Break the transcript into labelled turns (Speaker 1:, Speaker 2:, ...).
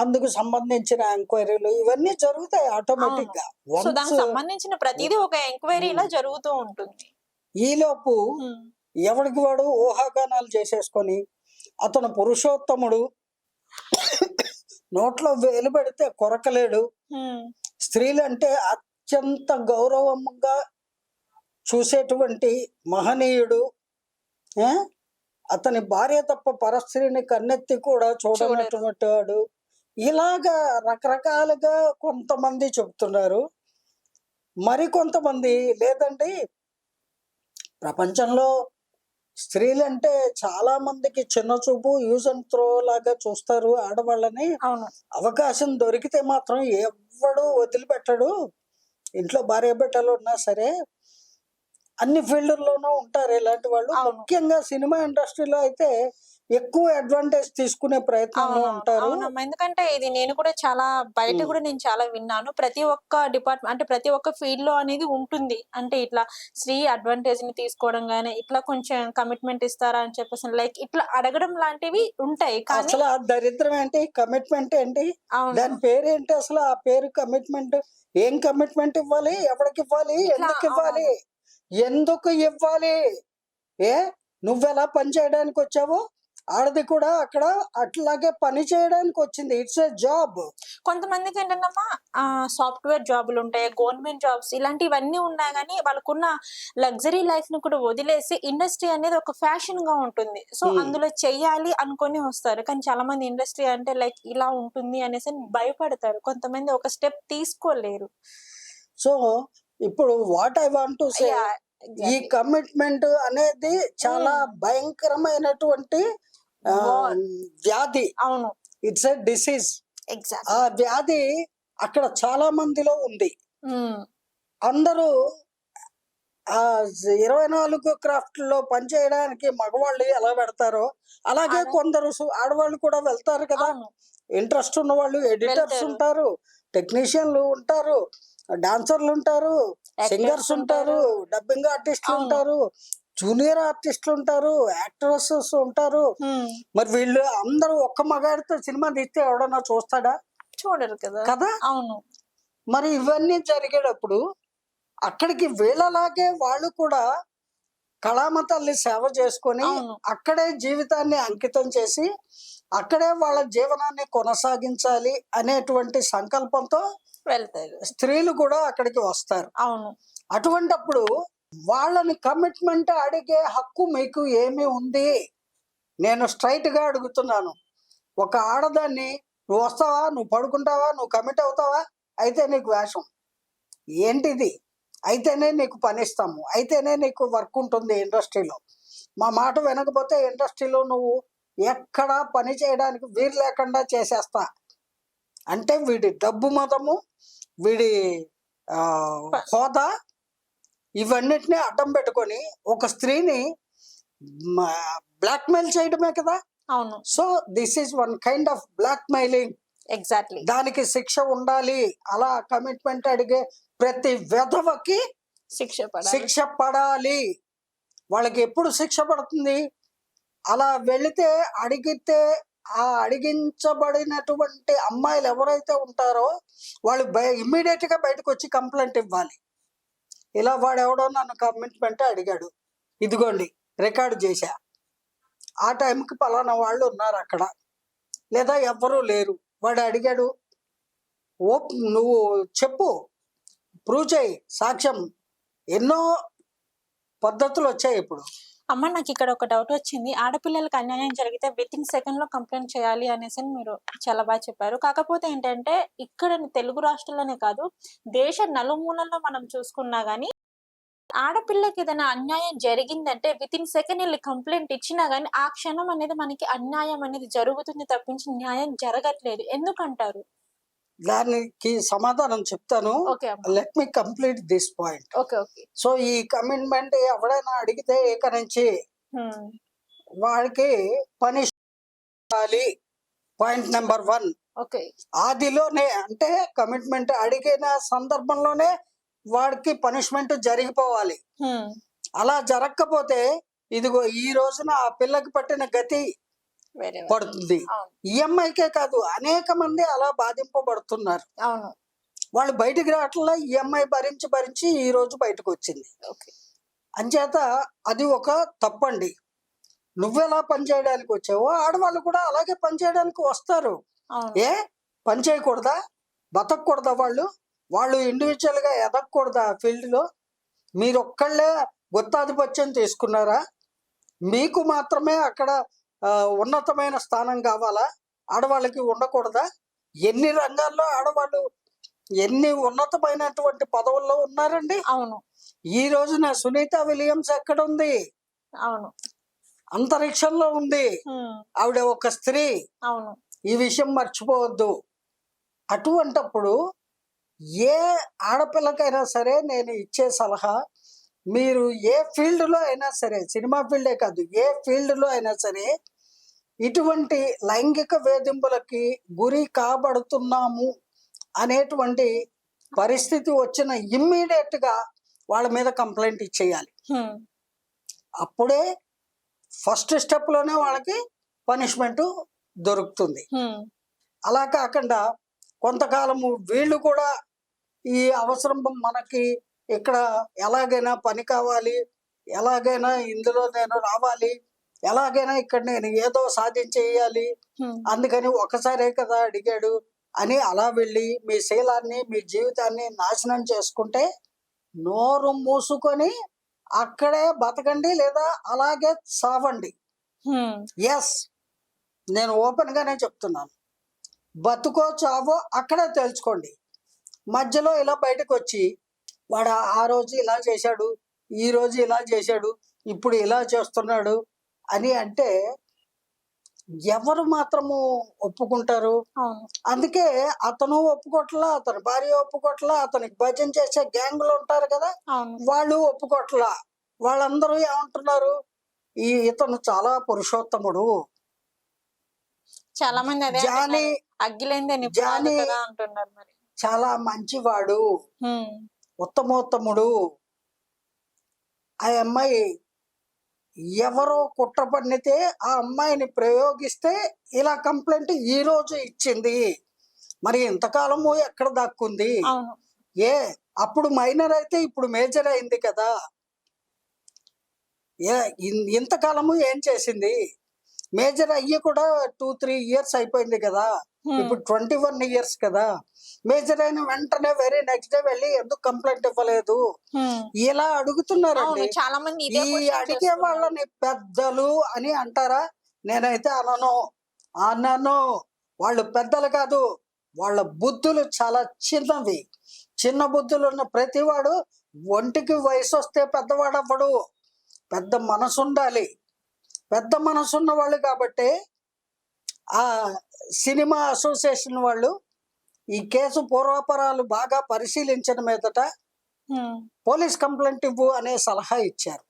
Speaker 1: అందుకు సంబంధించిన ఎంక్వైరీలు ఇవన్నీ జరుగుతాయి ఆటోమేటిక్గా
Speaker 2: సంబంధించిన ప్రతిదీ ఒక ఎంక్వైరీలా
Speaker 1: ఉమ్.
Speaker 2: జరుగుతూ ఉంటుంది
Speaker 1: ఈలోపు
Speaker 2: ఉమ్.
Speaker 1: ఎవడికి వాడు ఊహాగానాలు చేసేసుకొని అతను పురుషోత్తముడు నోట్లో వేలు పెడితే కొరకలేడు
Speaker 2: ఉమ్.
Speaker 1: స్త్రీలంటే అత్యంత గౌరవంగా చూసేటువంటి మహనీయుడు? అతని భార్య తప్ప పరస్త్రీని కన్నెత్తి కూడా చూడనటువంటి వాడు ఇలాగా రకరకాలుగా కొంతమంది చెప్తున్నారు మరి కొంతమంది లేదండి. ప్రపంచంలో స్త్రీలంటే చాలా మందికి చిన్న చూపు యూజ్ అండ్ త్రో లాగా చూస్తారు ఆడవాళ్ళని.
Speaker 2: అవును.
Speaker 1: అవకాశం దొరికితే మాత్రం ఎవ్వడు వదిలిపెట్టడు. ఇంట్లో భార్య బిడ్డలు ఉన్నా సరే అన్ని ఫీల్డ్లోనూ ఉంటారు ఇలాంటి వాళ్ళు. ముఖ్యంగా సినిమా ఇండస్ట్రీలో అయితే ఎక్కువ అడ్వాంటేజ్ తీసుకునే ప్రయత్నంలో ఉంటారు.
Speaker 2: అవునమ్మా. ఎందుకంటే ఇది నేను కూడా చాలా బయట. కూడా నేను చాలా విన్నాను. ప్రతి ఒక్క డిపార్ట్మెంట్ అంటే ప్రతి ఒక్క ఫీల్డ్లో అనేది ఉంటుంది. అంటే ఇట్లా స్త్రీ అడ్వాంటేజ్ని తీసుకోవడం గానీ ఇట్లా కొంచెం కమిట్మెంట్ ఇస్తారా అని చెప్పేసి లైక్ ఇట్లా అడగడం లాంటివి ఉంటాయి.
Speaker 1: అసలు ఆ దరిద్రం ఏంటి? కమిట్మెంట్ ఏంటి? దాని పేరేంటి అసలు? ఆ పేరు కమిట్మెంట్ ఏం కమిట్మెంట్ ఇవ్వాలి? ఎవరికి ఇవ్వాలి? ఎందుకు ఇవ్వాలి? ఎందుకు ఇవ్వాలి? ఏ? నువ్వెలా పని చేయడానికి వచ్చావో? ఆడది కూడా అక్కడ అట్లాగే పని చేయడానికి వచ్చింది ఇట్స్ ఎ జాబ్
Speaker 2: కొంతమందికి ఏంటంటమ్మా సాఫ్ట్వేర్ జాబులు ఉంటాయి గవర్నమెంట్ జాబ్స్ ఇలాంటివన్నీ ఉన్నా గానీ వాళ్ళకున్న లగ్జరీ లైఫ్ని కూడా వదిలేసి ఇండస్ట్రీ అనేది ఒక ఫ్యాషన్గా ఉంటుంది సో
Speaker 1: Hmm.
Speaker 2: అందులో చెయ్యాలి అనుకొని వస్తారు కానీ చాలా మంది ఇండస్ట్రీ అంటే లైక్ ఇలా ఉంటుంది అనేసి భయపడతారు కొంతమంది ఒక స్టెప్ తీసుకోలేరు
Speaker 1: సో ఇప్పుడు what I want to say ఈ. కమిట్మెంట్ అనేది చాలా
Speaker 2: Mm.
Speaker 1: భయంకరమైనటువంటి. వ్యాధి.
Speaker 2: అవును.
Speaker 1: ఇట్స్ ఎ డిసీజ్ ఆ వ్యాధి అక్కడ చాలా మందిలో ఉంది. అందరూ ఆ ఇరవై నాలుగు క్రాఫ్ట్లో పనిచేయడానికి మగవాళ్ళు ఎలా పెడతారో అలాగే
Speaker 2: అలా-
Speaker 1: కొందరు ఆడవాళ్ళు కూడా వెళ్తారు కదా. ఇంట్రెస్ట్ ఉన్న వాళ్ళు ఎడిటర్స్. ఉంటారు టెక్నీషియన్లు ఉంటారు డాన్సర్లు ఉంటారు సింగర్స్ ఉంటారు డబ్బింగ్ ఆర్టిస్టులు. ఉంటారు. జూనియర్ ఆర్టిస్టులు ఉంటారు యాక్ట్రెసెస్ ఉంటారు. మరి వీళ్ళు అందరూ ఒక్క మగాడితో సినిమా తీస్తే ఎవడన్నా చూస్తాడా?
Speaker 2: చూడరు కదా.
Speaker 1: కదా?
Speaker 2: అవును.
Speaker 1: మరి ఇవన్నీ జరిగేటప్పుడు అక్కడికి వీళ్ళలాగే వాళ్ళు కూడా కళామ తల్లి సేవ చేసుకొని అక్కడే జీవితాన్ని అంకితం చేసి అక్కడే వాళ్ళ జీవనాన్ని కొనసాగించాలి అనేటువంటి సంకల్పంతో
Speaker 2: వెళ్తారు.
Speaker 1: స్త్రీలు కూడా అక్కడికి వస్తారు.
Speaker 2: అవును.
Speaker 1: అటువంటప్పుడు వాళ్ళని కమిట్మెంట్ అడిగే హక్కు మీకు ఏమి ఉంది? నేను స్ట్రైట్గా అడుగుతున్నాను. ఒక ఆడదాన్ని నువ్వు వస్తావా? నువ్వు పడుకుంటావా? నువ్వు కమిట్ అవుతావా? అయితే నీకు వేషం. ఏంటిది? అయితేనే నీకు పనిస్తాము. అయితేనే నీకు వర్క్ ఉంటుంది ఇండస్ట్రీలో. మా మాట వినకపోతే ఇండస్ట్రీలో నువ్వు ఎక్కడా పని చేయడానికి వీలు లేకుండా చేసేస్తా. అంటే వీడి డబ్బు మతము వీడి హోదా ఇవన్నిటిని అడ్డం పెట్టుకొని ఒక స్త్రీని బ్లాక్మెయిల్ చేయడమే కదా?
Speaker 2: అవును.
Speaker 1: So this is one kind of blackmailing
Speaker 2: exactly
Speaker 1: దానికి శిక్ష ఉండాలి. అలా కమిట్మెంట్ అడిగే ప్రతి వెధవకి
Speaker 2: శిక్ష
Speaker 1: శిక్ష పడాలి. వాళ్ళకి ఎప్పుడు శిక్ష పడుతుంది? అలా వెళితే అడిగితే ఆ అడిగించబడినటువంటి అమ్మాయిలు ఎవరైతే ఉంటారో వాళ్ళు ఇమ్మీడియట్గా బయటకు వచ్చి కంప్లైంట్ ఇవ్వాలి. ఇలా వాడు ఎవడో నన్ను కమిట్మెంట్ అడిగాడు. ఇదిగోండి రికార్డు చేశా. ఆ టైంకి పలానా వాళ్ళు ఉన్నారు అక్కడ. లేదా ఎవ్వరూ లేరు. వాడు అడిగాడు ఓ నువ్వు చెప్పు. ప్రూవ్ చేయి. సాక్ష్యం. ఎన్నో పద్ధతులు వచ్చాయి ఇప్పుడు.
Speaker 2: అమ్మ నాకు ఇక్కడ ఒక డౌట్ వచ్చింది. ఆడపిల్లలకు అన్యాయం జరిగితే విత్ ఇన్ సెకండ్లో కంప్లైంట్ చేయాలి అనేసి మీరు చాలా బాగా చెప్పారు. కాకపోతే ఏంటంటే ఇక్కడ తెలుగు రాష్ట్రాల్లోనే కాదు దేశ నలుమూలల్లో మనం చూసుకున్నా గానీ ఆడపిల్లకి ఏదైనా అన్యాయం జరిగిందంటే విత్ ఇన్ సెకండ్ వెళ్ళి కంప్లైంట్ ఇచ్చినా కానీ ఆ క్షణం అనేది మనకి అన్యాయం అనేది జరుగుతుంది తప్పించి న్యాయం జరగట్లేదు. ఎందుకంటారు?
Speaker 1: దానికి సమాధానం చెప్తాను. Let me complete this point so ఈ కమిట్మెంట్ ఎవడైనా అడిగితే ఇక నుంచి వాడికి పనిష్ పాయింట్ నెంబర్ వన్ ఆదిలోనే అంటే కమిట్మెంట్ అడిగిన సందర్భంలోనే వాడికి పనిష్మెంట్ జరిగిపోవాలి. అలా జరగకపోతే ఇదిగో ఈ రోజున ఆ పిల్లకి పట్టిన గతి. పడుతుంది. ఈఎంఐకే కాదు అనేక మంది అలా బాధింపబడుతున్నారు.
Speaker 2: అవును.
Speaker 1: వాళ్ళు బయటికి రావట్లా ఈఎంఐ భరించి భరించి ఈ రోజు బయటకు వచ్చింది అంచేత అది ఒక తప్పండి. నువ్వెలా పనిచేయడానికి వచ్చావో ఆడవాళ్ళు కూడా అలాగే పనిచేయడానికి వస్తారు. ఏ? పని చేయకూడదా? బతకూడదా వాళ్ళు? వాళ్ళు ఇండివిజువల్గా ఎదగకూడదా ఫీల్డ్లో మీరు ఒక్కళ్ళే గుత్తాధిపత్యం తీసుకున్నారా? మీకు మాత్రమే అక్కడ ఉన్నతమైన స్థానం కావాలా? ఆడవాళ్ళకి ఉండకూడదా? ఎన్ని రంగాల్లో ఆడవాళ్ళు ఎన్ని ఉన్నతమైనటువంటి పదవుల్లో ఉన్నారండి?
Speaker 2: అవును.
Speaker 1: ఈ రోజున సునీత విలియమ్స్ ఎక్కడ ఉంది
Speaker 2: అవును.
Speaker 1: అంతరిక్షంలో ఉంది. ఆవిడ ఒక స్త్రీ.
Speaker 2: అవును.
Speaker 1: ఈ విషయం మర్చిపోవద్దు. అటువంటప్పుడు ఏ ఆడపిల్లకైనా సరే నేను ఇచ్చే సలహా మీరు ఏ ఫీల్డ్లో అయినా సరే సినిమా ఫీల్డే కాదు ఏ ఫీల్డ్లో అయినా సరే ఇటువంటి లైంగిక వేధింపులకి గురి కాబడుతున్నాము అనేటువంటి పరిస్థితి వచ్చిన immediate గా వాళ్ళ మీద కంప్లైంట్ ఇచ్చేయాలి. అప్పుడే ఫస్ట్ స్టెప్లోనే వాళ్ళకి పనిష్మెంట్ దొరుకుతుంది. అలా కాకుండా కొంతకాలము వీళ్ళు కూడా ఈ అవసరం మనకి ఇక్కడ ఎలాగైనా పని కావాలి ఎలాగైనా ఇందులో నేను రావాలి ఎలాగైనా ఇక్కడ నేను ఏదో సాధించేయాలి అందుకని ఒకసారే కదా అడిగాడు. అని అలా వెళ్ళి మీ శీలాన్ని మీ జీవితాన్ని నాశనం చేసుకుంటే నోరు మూసుకొని అక్కడే బతకండి లేదా అలాగే సావండి. ఎస్ నేను ఓపెన్ గానే చెప్తున్నాను. బతుకో చావో అక్కడే తేల్చుకోండి. మధ్యలో ఇలా బయటకు వచ్చి వాడు ఆ- ఆ రోజు ఇలా చేశాడు ఈ రోజు ఇలా చేశాడు ఇప్పుడు ఇలా చేస్తున్నాడు అని అంటే ఎవరు మాత్రము ఒప్పుకుంటారు? అందుకే అతను ఒప్పుకోట్లా అతని భార్య ఒప్పుకోట్లా అతనికి భజన చేసే గ్యాంగులు ఉంటారు కదా? వాళ్ళు ఒప్పుకోట్లా. వాళ్ళందరూ ఏమంటున్నారు? ఈ ఇతను చాలా పురుషోత్తముడు.
Speaker 2: చాలా మంది అదే
Speaker 1: జానీ
Speaker 2: అంటున్నారు.
Speaker 1: జానీ-
Speaker 2: మరి.
Speaker 1: చాలా మంచివాడు. ఉత్తమోత్తముడు. ఆ అమ్మాయి ఎవరో కుట్ర పన్నితే ఆ అమ్మాయిని ప్రయోగిస్తే ఇలా కంప్లైంట్ ఈ రోజు ఇచ్చింది. మరి ఇంతకాలము ఎక్కడ దాక్కుంది? ఏ అప్పుడు మైనర్ అయితే ఇప్పుడు మేజర్ అయింది కదా. ఇంతకాలము ఏం చేసింది? మేజర్ అయ్యి కూడా టూ త్రీ ఇయర్స్ అయిపోయింది కదా.
Speaker 2: ఉమ్,
Speaker 1: ఇప్పుడు ట్వంటీ వన్ ఇయర్స్ కదా. మేజర్ అయిన వెంటనే వెరీ నెక్స్ట్ డే వెళ్ళి ఎందుకు కంప్లైంట్ ఇవ్వలేదు?
Speaker 2: ఉమ్,
Speaker 1: ఇలా అడుగుతున్నారండి.
Speaker 2: అవును చాలా మంది
Speaker 1: ఈ అడిగే. వాళ్ళని పెద్దలు అని అంటారా? నేనైతే అనను. అన్నాను వాళ్ళు పెద్దలు కాదు వాళ్ళ బుద్ధులు చాలా చిన్నవి. చిన్న బుద్ధులు ఉన్న ప్రతివాడు ఒంటికి వయసు వస్తే పెద్దవాడు అవ్వడు పెద్ద మనసు ఉండాలి పెద్ద మనసు ఉన్న వాళ్ళు కాబట్టి ఆ సినిమా అసోసియేషన్ వాళ్ళు ఈ కేసు పూర్వాపరాలు బాగా పరిశీలించిన మీదట పోలీస్ కంప్లైంట్ ఇవ్వు అనే సలహా ఇచ్చారు.